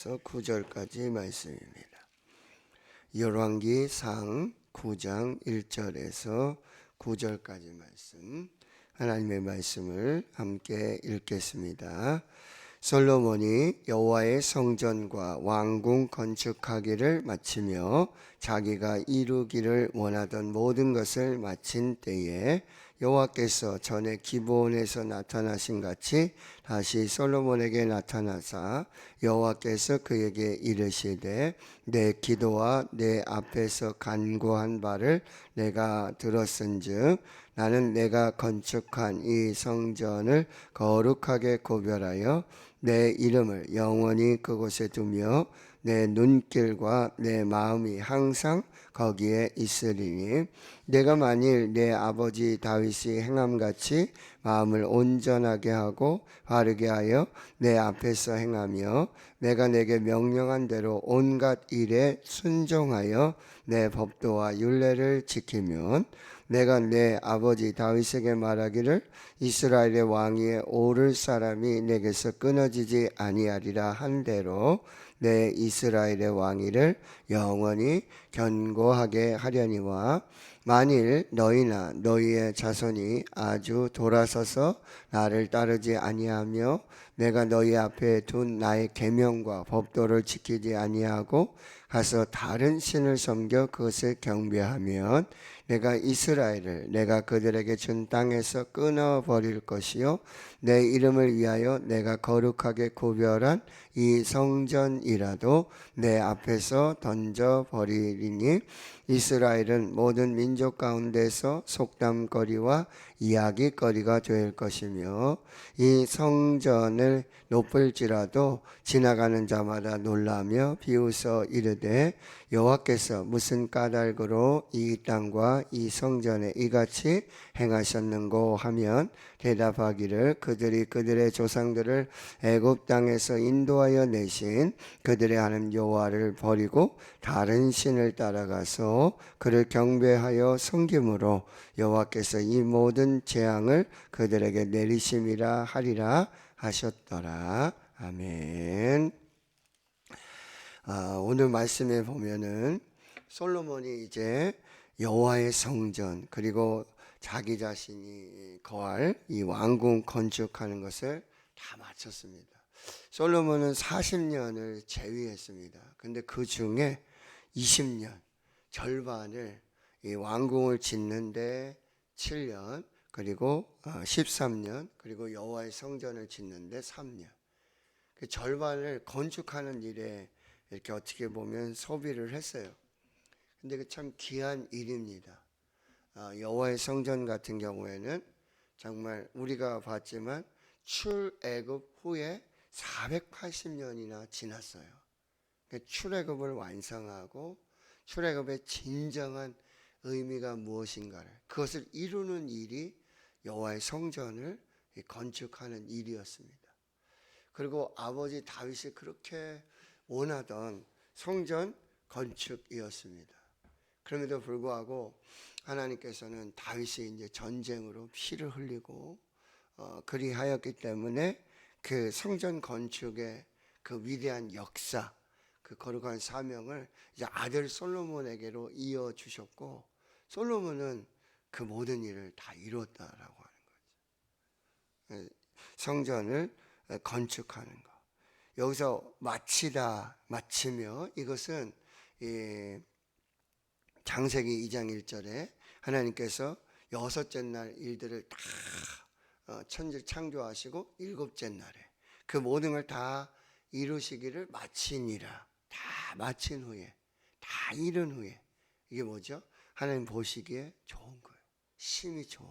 9절까지 말씀입니다. 열왕기 상 9장 1절에서 9절까지 말씀 하나님의 말씀을 함께 읽겠습니다. 솔로몬이 여호와의 성전과 왕궁 건축하기를 마치며 자기가 이루기를 원하던 모든 것을 마친 때에 여호와께서 전에 기브온에서 나타나신 같이 다시 솔로몬에게 나타나사 여호와께서 그에게 이르시되 내 기도와 내 앞에서 간구한 바를 내가 들었은즉 나는 내가 건축한 이 성전을 거룩하게 구별하여 내 이름을 영원히 그곳에 두며 내 눈길과 내 마음이 항상 거기에 있으리니 내가 만일 내 아버지 다윗이 행함같이 마음을 온전하게 하고 바르게 하여 내 앞에서 행하며 내가 내게 명령한 대로 온갖 일에 순종하여 내 법도와 율례를 지키면 내가 내 아버지 다윗에게 말하기를 이스라엘의 왕위에 오를 사람이 내게서 끊어지지 아니하리라 한 대로 내 이스라엘의 왕위를 영원히 견고하게 하려니와 만일 너희나 너희의 자손이 아주 돌아서서 나를 따르지 아니하며 내가 너희 앞에 둔 나의 계명과 법도를 지키지 아니하고 가서 다른 신을 섬겨 그것을 경배하면 내가 이스라엘을 내가 그들에게 준 땅에서 끊어 버릴 것이요 내 이름을 위하여 내가 거룩하게 구별한 이 성전이라도 내 앞에서 던져 버리리니 이스라엘은 모든 민족 가운데서 속담거리와 이야기거리가 될 것이며 이 성전을 높을지라도 지나가는 자마다 놀라며 비웃어 이르되 여호와께서 무슨 까닭으로 이 땅과 이 성전에 이같이 행하셨는고 하면 대답하기를 그들이 그들의 조상들을 애굽 땅에서 인도하여 내신 그들의 하나님 여호와를 버리고 다른 신을 따라가서 그를 경배하여 섬김으로 여호와께서 이 모든 재앙을 그들에게 내리심이라 하리라 하셨더라 아멘. 아, 오늘 말씀에 보면은 솔로몬이 이제 여호와의 성전 그리고 자기 자신이 거할 이 왕궁 건축하는 것을 다 마쳤습니다. 솔로몬은 40년을 제위했습니다. 근데 그 중에 20년 절반을 이 왕궁을 짓는데 7년 그리고 13년 그리고 여호와의 성전을 짓는데 3년. 그 절반을 건축하는 일에 이렇게 어떻게 보면 소비를 했어요. 근데 그 참 귀한 일입니다. 아, 여호와의 성전 같은 경우에는 정말 우리가 봤지만 출애굽 후에 480년이나 지났어요. 그 출애굽을 완성하고 출애굽의 진정한 의미가 무엇인가를 그것을 이루는 일이 여호와의 성전을 건축하는 일이었습니다. 그리고 아버지 다윗이 그렇게 원하던 성전 건축이었습니다. 그럼에도 불구하고 하나님께서는 다윗이 이제 전쟁으로 피를 흘리고 어, 그리하였기 때문에 그 성전 건축의 그 위대한 역사, 그 거룩한 사명을 이제 아들 솔로몬에게로 이어 주셨고 솔로몬은 그 모든 일을 다 이뤘다라고 하는 거죠. 예, 성전을 건축하는 거. 여기서 마치다 마치며 이것은 장세기 2장 1절에 하나님께서 여섯째 날 일들을 다 어, 천지 창조하시고 일곱째 날에 그 모든 걸 다 이루시기를 마치니라 다 마친 후에 다 이룬 후에 이게 뭐죠? 하나님 보시기에 좋은 거예요. 심히 좋은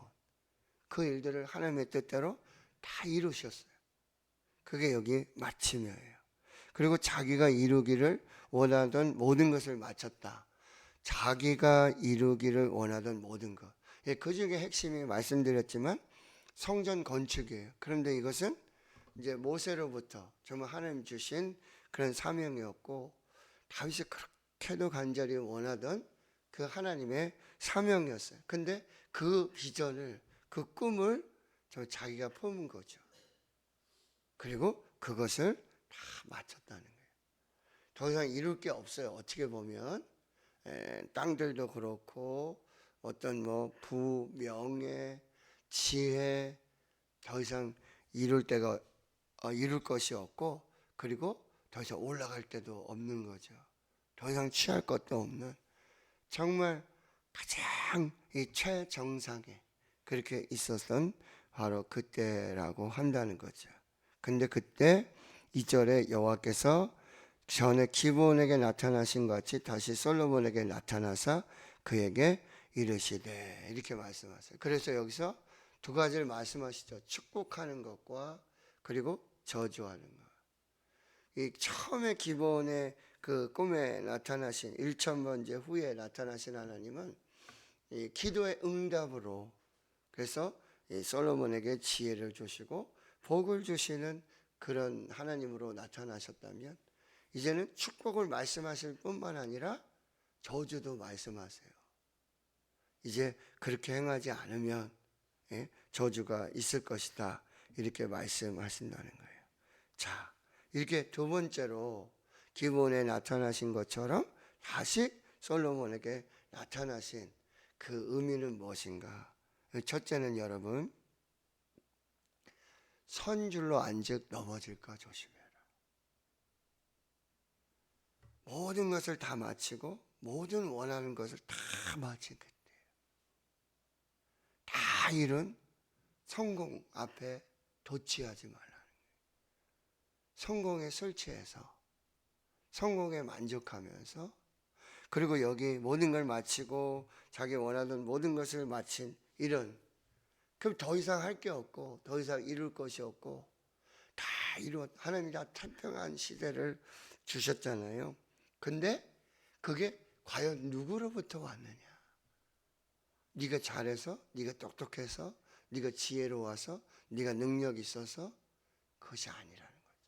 그 일들을 하나님의 뜻대로 다 이루셨어요. 그게 여기 마침이에요. 그리고 자기가 이루기를 원하던 모든 것을 마쳤다. 자기가 이루기를 원하던 모든 것. 예, 그 중에 핵심이 말씀드렸지만 성전 건축이에요. 그런데 이것은 이제 모세로부터 정말 하나님 주신 그런 사명이었고 다윗이 그렇게도 간절히 원하던 그 하나님의 사명이었어요. 근데 그 비전을 그 꿈을 저 자기가 품은 거죠. 그리고 그것을 다 마쳤다는 거예요. 더 이상 이룰 게 없어요. 어떻게 보면 에, 땅들도 그렇고 어떤 뭐 부, 명예, 지혜 더 이상 이룰 때가 어, 이룰 것이 없고 그리고 더 이상 올라갈 때도 없는 거죠. 더 이상 취할 것도 없는 정말 가장 이 최정상에 그렇게 있었던 바로 그때라고 한다는 거죠. 근데 그때 2절에 여호와께서 전에 기본에게 나타나신 것 같이 다시 솔로몬에게 나타나사 그에게 이르시되 이렇게 말씀하세요. 그래서 여기서 두 가지를 말씀하시죠. 축복하는 것과 그리고 저주하는 것. 이 처음에 기본의 그 꿈에 나타나신 1천 번째 후에 나타나신 하나님은 이 기도의 응답으로 그래서 이 솔로몬에게 지혜를 주시고 복을 주시는 그런 하나님으로 나타나셨다면 이제는 축복을 말씀하실 뿐만 아니라 저주도 말씀하세요. 이제 그렇게 행하지 않으면 예, 저주가 있을 것이다. 이렇게 말씀하신다는 거예요. 자, 이렇게 두 번째로 기본에 나타나신 것처럼 다시 솔로몬에게 나타나신 그 의미는 무엇인가? 첫째는 여러분 선줄로 앉을 넘어질까 조심해라. 모든 것을 다 마치고 모든 원하는 것을 다 마친 그때 다 이룬 성공 앞에 도취하지 말라는 거예요. 성공에 설치해서 성공에 만족하면서 그리고 여기 모든 걸 마치고 자기 원하던 모든 것을 마친 이런 그럼 더 이상 할 게 없고 더 이상 이룰 것이 없고 다 이루어 하나님이 다 태평한 시대를 주셨잖아요. 근데 그게 과연 누구로부터 왔느냐? 네가 잘해서, 네가 똑똑해서, 네가 지혜로워서, 네가 능력 있어서 그것이 아니라는 거죠.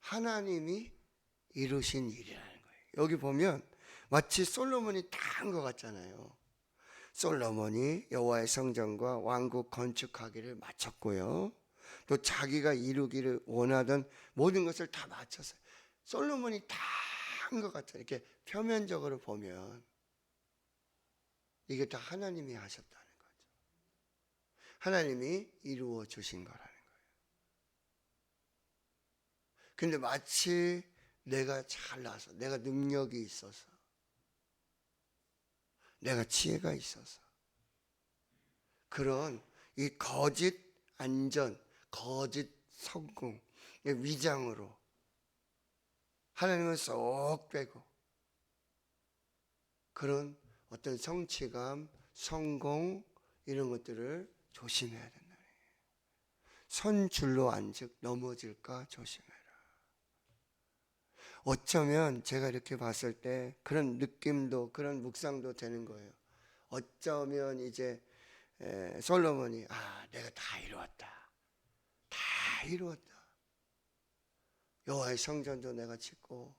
하나님이 이루신 일이라는 거예요. 여기 보면 마치 솔로몬이 다 한 것 같잖아요. 솔로몬이 여호와의 성전과 왕국 건축하기를 마쳤고요. 또 자기가 이루기를 원하던 모든 것을 다 마쳤어요. 솔로몬이 다 한 것 같아요. 이렇게 표면적으로 보면 이게 다 하나님이 하셨다는 거죠. 하나님이 이루어 주신 거라는 거예요. 근데 마치 내가 잘나서, 내가 능력이 있어서, 내가 지혜가 있어서, 그런 이 거짓 안전, 거짓 성공, 위장으로 하나님은 쏙 빼고 그런 어떤 성취감, 성공 이런 것들을 조심해야 된다. 선줄로 앉을 넘어질까 조심해라. 어쩌면 제가 이렇게 봤을 때 그런 느낌도 그런 묵상도 되는 거예요. 어쩌면 이제 에, 솔로몬이 아 내가 다 이루었다, 다 이루었다. 여호와의 성전도 내가 짓고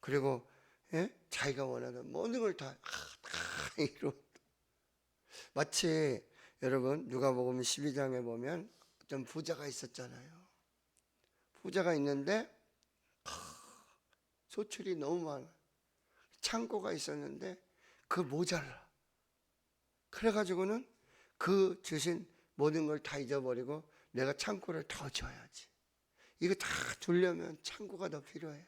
그리고 예? 자기가 원하는 모든 걸 다, 아, 다 이뤘다. 마치 여러분 누가복음 12장에 보면 어떤 부자가 있었잖아요. 부자가 있는데 소출이 너무 많아. 창고가 있었는데 그 모자라. 그래가지고는 그 주신 모든 걸 다 잊어버리고 내가 창고를 더 줘야지. 이거 다 두려면 창고가 더 필요해.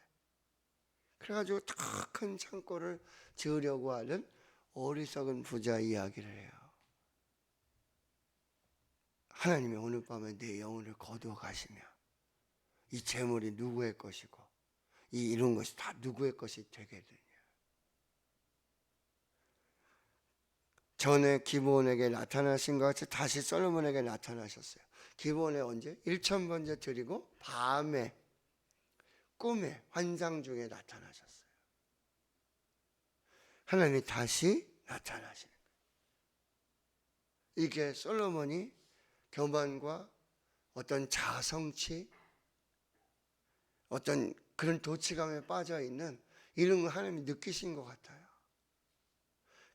그래가지고 더 큰 창고를 지으려고 하는 어리석은 부자 이야기를 해요. 하나님이 오늘 밤에 내 영혼을 거두어 가시며 이 재물이 누구의 것이고 이 이런 것이 다 누구의 것이 되게 되냐. 전에 기본에게 나타나신 것 같이 다시 솔로몬에게 나타나셨어요. 기본에 언제? 1천 번째 드리고 밤에 꿈에 환상 중에 나타나셨어요. 하나님이 다시 나타나시는. 이게 솔로몬이 교만과 어떤 자성치, 어떤 그런 도치감에 빠져 있는 이런 걸 하나님이 느끼신 것 같아요.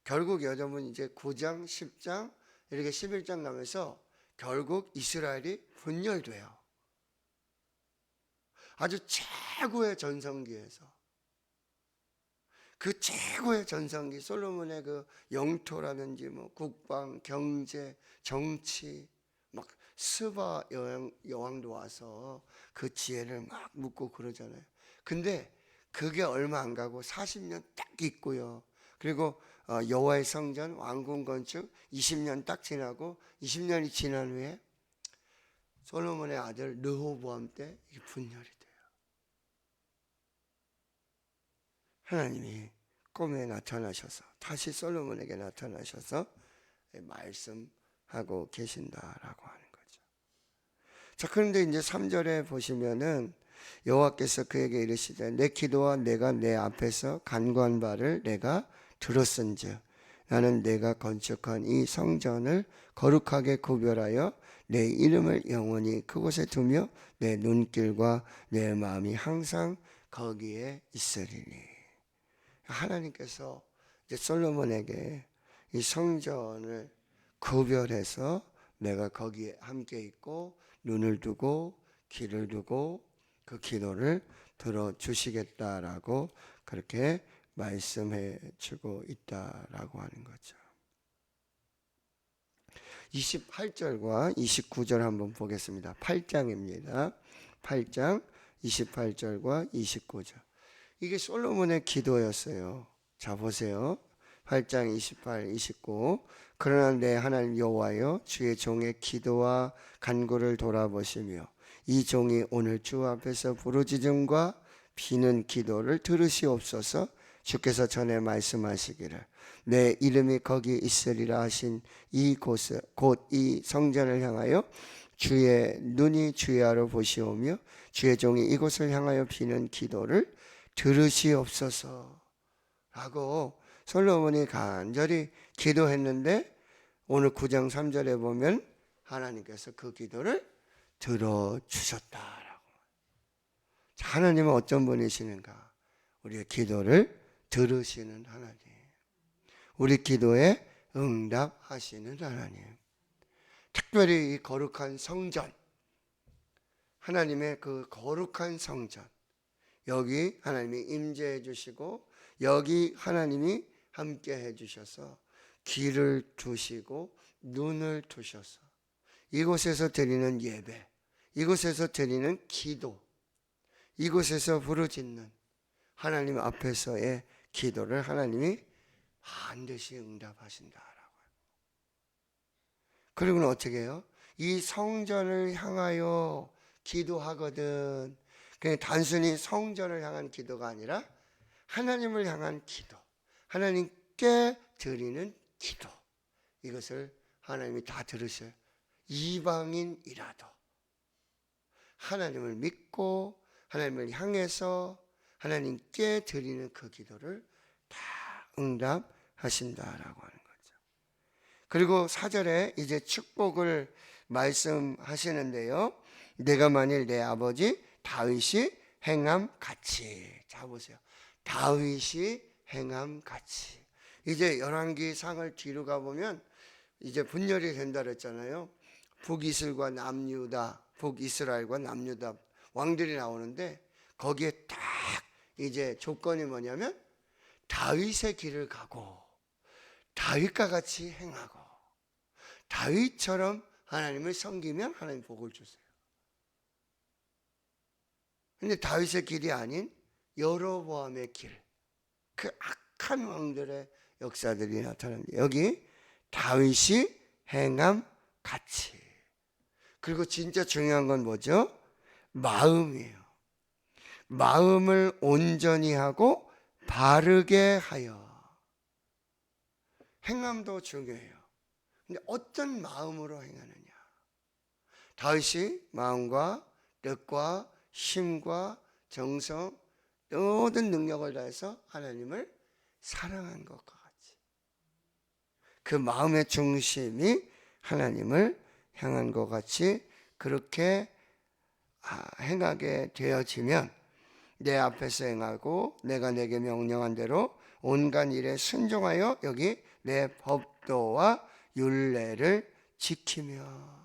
결국 여러분 이제 9장, 10장, 이렇게 11장 가면서 결국 이스라엘이 분열돼요. 아주 최고의 전성기에서 그 최고의 전성기 솔로몬의 그 영토라든지 뭐 국방, 경제, 정치 막 스바 여왕, 여왕도 와서 그 지혜를 막 묻고 그러잖아요. 근데 그게 얼마 안 가고 40년 딱 있고요. 그리고 어, 여호와의 성전 왕궁 건축 20년 딱 지나고 20년이 지난 후에 솔로몬의 아들 르호보암 때 분열이 돼요. 하나님이 꿈에 나타나셔서 다시 솔로몬에게 나타나셔서 말씀하고 계신다라고 하는 거죠. 자, 그런데 이제 3절에 보시면은 여호와께서 그에게 이르시되 내 기도와 내가 내 앞에서 간구한 바를 내가 들었은즉 나는 내가 건축한 이 성전을 거룩하게 구별하여 내 이름을 영원히 그곳에 두며 내 눈길과 내 마음이 항상 거기에 있으리니. 하나님께서 이제 솔로몬에게 이 성전을 구별해서 내가 거기에 함께 있고 눈을 두고 귀를 두고 그 기도를 들어 주시겠다라고 그렇게 말씀해 주고 있다라고 하는 거죠. 28절과 29절 한번 보겠습니다. 8장입니다. 8장 28절과 29절. 이게 솔로몬의 기도였어요. 자 보세요. 8장 28, 29. 그러나 내 하나님 여호와여 주의 종의 기도와 간구를 돌아보시며 이 종이 오늘 주 앞에서 부르짖음과 비는 기도를 들으시옵소서 주께서 전에 말씀하시기를 내 이름이 거기 있으리라 하신 이 곳을 곧 이 성전을 향하여 주의 눈이 주야로 보시오며 주의 종이 이곳을 향하여 비는 기도를 들으시옵소서 라고 솔로몬이 간절히 기도했는데 오늘 9장 3절에 보면 하나님께서 그 기도를 들어주셨다라고. 자, 하나님은 어떤 분이시는가? 우리의 기도를 들으시는 하나님. 우리 기도에 응답하시는 하나님. 특별히 이 거룩한 성전. 하나님의 그 거룩한 성전. 여기 하나님이 임재해 주시고 여기 하나님이 함께 해 주셔서 귀를 두시고 눈을 두셔서 이곳에서 드리는 예배, 이곳에서 드리는 기도, 이곳에서 부르짖는 하나님 앞에서의 기도를 하나님이 반드시 응답하신다라고. 그리고는 어떻게 해요? 이 성전을 향하여 기도하거든. 그냥 단순히 성전을 향한 기도가 아니라 하나님을 향한 기도, 하나님께 드리는 기도. 이것을 하나님이 다 들으셔요. 이방인이라도 하나님을 믿고 하나님을 향해서 하나님께 드리는 그 기도를 다 응답하신다라고 하는 거죠. 그리고 사절에 이제 축복을 말씀하시는데요. 내가 만일 내 아버지 다윗이 행함 같이 자 보세요. 다윗이 행함 같이 이제 열왕기 상을 뒤로 가 보면 이제 분열이 된다 그랬잖아요. 북이슬과 남유다, 북이스라엘과 남유다 왕들이 나오는데 거기에 딱 이제 조건이 뭐냐면 다윗의 길을 가고 다윗과 같이 행하고 다윗처럼 하나님을 섬기면 하나님 복을 주세요. 근데 다윗의 길이 아닌 여로보암의 길, 그 악한 왕들의 역사들이 나타납니다. 여기 다윗이 행함 같이. 그리고 진짜 중요한 건 뭐죠? 마음이에요. 마음을 온전히 하고 바르게 하여. 행함도 중요해요. 근데 어떤 마음으로 행하느냐? 다윗이 마음과 뜻과 힘과 정성 모든 능력을 다해서 하나님을 사랑한 것과 같이 그 마음의 중심이 하나님을 향한 것 같이 그렇게 아, 행하게 되어지면 내 앞에서 행하고 내가 내게 명령한 대로 온갖 일에 순종하여 여기 내 법도와 율례를 지키며.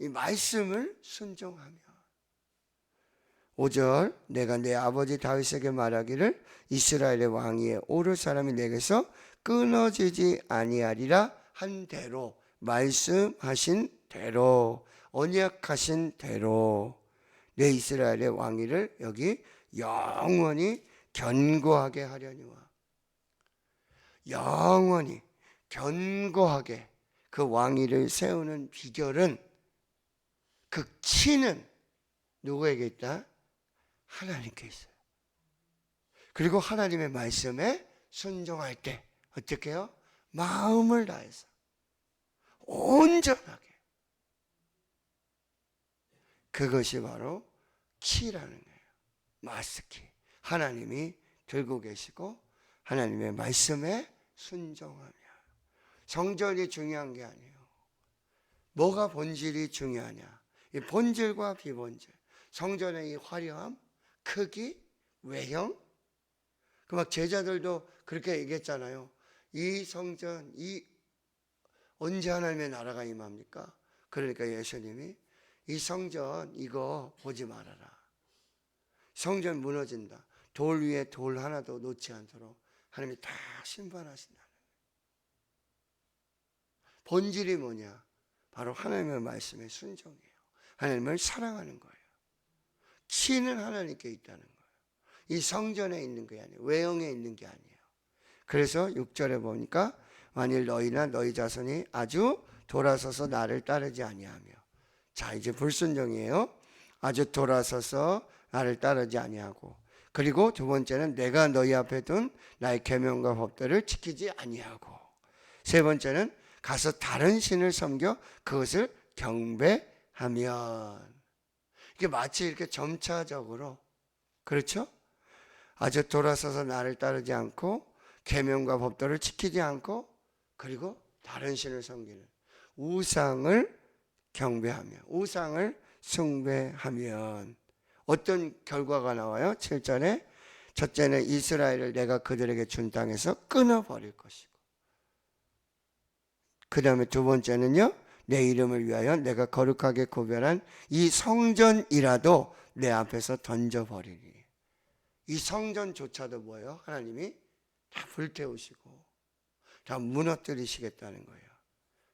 이 말씀을 순종하며. 5절 내가 내 아버지 다윗에게 말하기를 이스라엘의 왕위에 오를 사람이 내게서 끊어지지 아니하리라 한 대로 말씀하신 대로 언약하신 대로 내 이스라엘의 왕위를 여기 영원히 견고하게 하려니와 영원히 견고하게 그 왕위를 세우는 비결은 그 키는 누구에게 있다? 하나님께 있어요. 그리고 하나님의 말씀에 순종할 때 어떻게 해요? 마음을 다해서 온전하게 그것이 바로 키라는 거예요. 마스키. 하나님이 들고 계시고 하나님의 말씀에 순종하며 성전이 중요한 게 아니에요. 뭐가 본질이 중요하냐? 이 본질과 비본질. 성전의 이 화려함, 크기, 외형. 그 막 제자들도 그렇게 얘기했잖아요. 이 성전, 이 언제 하나님의 나라가 임합니까? 그러니까 예수님이 이 성전 이거 보지 말아라. 성전 무너진다. 돌 위에 돌 하나도 놓지 않도록 하나님이 다 심판하신다. 본질이 뭐냐? 바로 하나님의 말씀에 순종이에요. 하나님을 사랑하는 거예요. 키는 하나님께 있다는 거예요. 이 성전에 있는 게 아니에요. 외형에 있는 게 아니에요. 그래서 6절에 보니까 만일 너희나 너희 자손이 아주 돌아서서 나를 따르지 아니하며 자 이제 불순종이에요. 아주 돌아서서 나를 따르지 아니하고 그리고 두 번째는 내가 너희 앞에 둔 나의 계명과 법들을 지키지 아니하고 세 번째는 가서 다른 신을 섬겨 그것을 경배하면 이게 마치 이렇게 점차적으로 그렇죠? 아주 돌아서서 나를 따르지 않고 계명과 법도를 지키지 않고 그리고 다른 신을 섬기는 우상을 경배하며 우상을 숭배하면 어떤 결과가 나와요? 7절에 첫째는 이스라엘을 내가 그들에게 준 땅에서 끊어버릴 것이고 그 다음에 두 번째는요 내 이름을 위하여 내가 거룩하게 구별한 이 성전이라도 내 앞에서 던져버리니 이 성전조차도 뭐예요? 하나님이 다 불태우시고 다 무너뜨리시겠다는 거예요.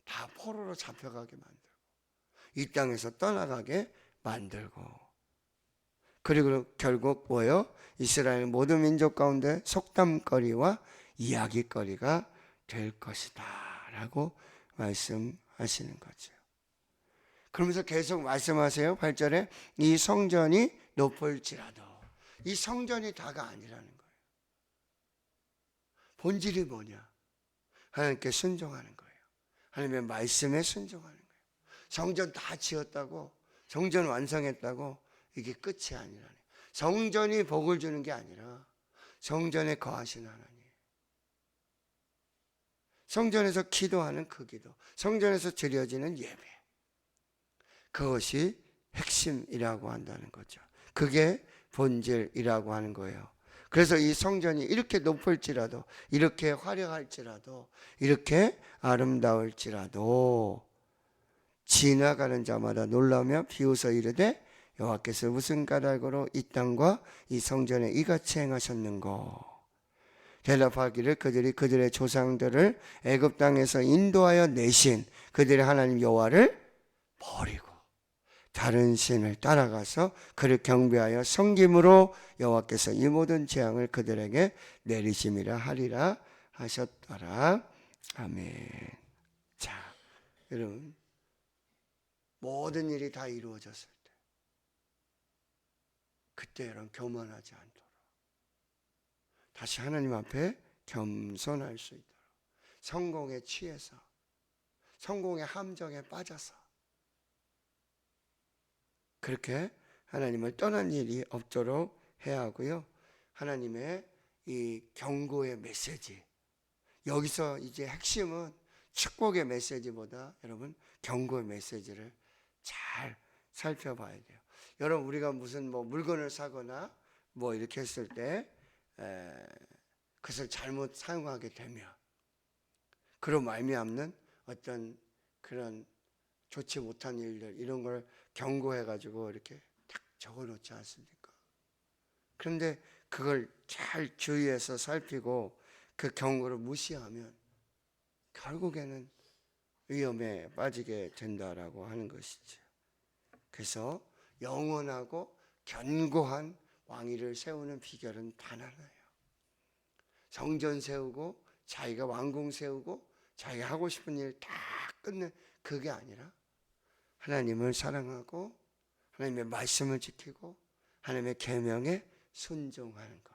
다 포로로 잡혀가게 만들고 이 땅에서 떠나가게 만들고 그리고 결국 뭐예요? 이스라엘 모든 민족 가운데 속담거리와 이야기거리가 될 것이다 라고 말씀하시는 거죠. 그러면서 계속 말씀하세요. 8절에 이 성전이 높을지라도 이 성전이 다가 아니라는 거예요. 본질이 뭐냐? 하나님께 순종하는 거예요. 하나님의 말씀에 순종하는 거예요. 성전 다 지었다고, 성전 완성했다고 이게 끝이 아니라네. 성전이 복을 주는 게 아니라 성전에 거하신 하나님. 성전에서 기도하는 그 기도, 성전에서 드려지는 예배. 그것이 핵심이라고 한다는 거죠. 그게 본질이라고 하는 거예요. 그래서 이 성전이 이렇게 높을지라도, 이렇게 화려할지라도, 이렇게 아름다울지라도, 지나가는 자마다 놀라며 비웃어 이르되 여호와께서 무슨 까닭으로 이 땅과 이 성전에 이같이 행하셨는고 대답하기를 그들이 그들의 조상들을 애굽 땅에서 인도하여 내신 그들의 하나님 여호와를 버리고 다른 신을 따라가서 그를 경배하여 섬김으로 여호와께서 이 모든 재앙을 그들에게 내리심이라 하리라 하셨더라. 아멘. 자, 여러분 모든 일이 다 이루어졌을 때 그때 여러분 교만하지 않도록 다시 하나님 앞에 겸손할 수 있도록 성공에 취해서 성공의 함정에 빠져서 그렇게 하나님을 떠난 일이 없도록 해야 하고요. 하나님의 이 경고의 메시지. 여기서 이제 핵심은 축복의 메시지보다 여러분 경고의 메시지를 잘 살펴봐야 돼요. 여러분 우리가 무슨 뭐 물건을 사거나 뭐 이렇게 했을 때 에, 그것을 잘못 사용하게 되면 그로 말미암는 어떤 그런 좋지 못한 일들 이런 걸 경고해 가지고 이렇게 딱 적어 놓지 않습니까? 그런데 그걸 잘 주의해서 살피고 그 경고를 무시하면 결국에는 위험에 빠지게 된다라고 하는 것이죠. 그래서 영원하고 견고한 왕위를 세우는 비결은 단 하나예요. 성전 세우고 자기가 왕궁 세우고 자기가 하고 싶은 일 다 끝내 그게 아니라 하나님을 사랑하고 하나님의 말씀을 지키고 하나님의 계명에 순종하는 것.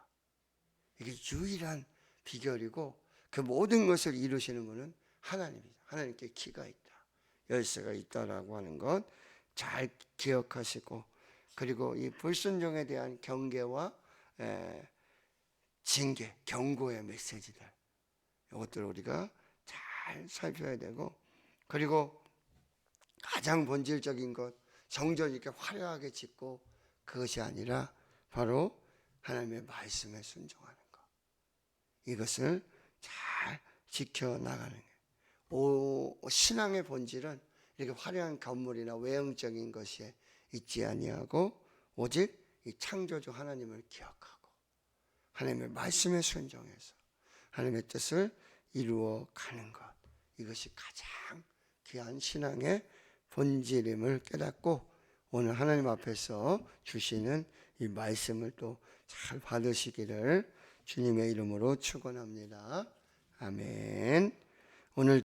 이게 유일한 비결이고 그 모든 것을 이루시는 분은 하나님이다. 하나님께 키가 있다. 열쇠가 있다라고 하는 것 잘 기억하시고 그리고 이 불순종에 대한 경계와 에, 징계, 경고의 메시지들 이것들을 우리가 잘 살펴야 되고 그리고 가장 본질적인 것 성전 이렇게 화려하게 짓고 그것이 아니라 바로 하나님의 말씀에 순종하는 것 이것을 잘 지켜 나가는 신앙의 본질은 이렇게 화려한 건물이나 외형적인 것이 있지 아니하고 오직 이 창조주 하나님을 기억하고 하나님의 말씀에 순종해서 하나님의 뜻을 이루어 가는 것 이것이 가장 귀한 신앙의 본질임을 깨닫고 오늘 하나님 앞에서 주시는 이 말씀을 또 잘 받으시기를 주님의 이름으로 축원합니다. 아멘. 오늘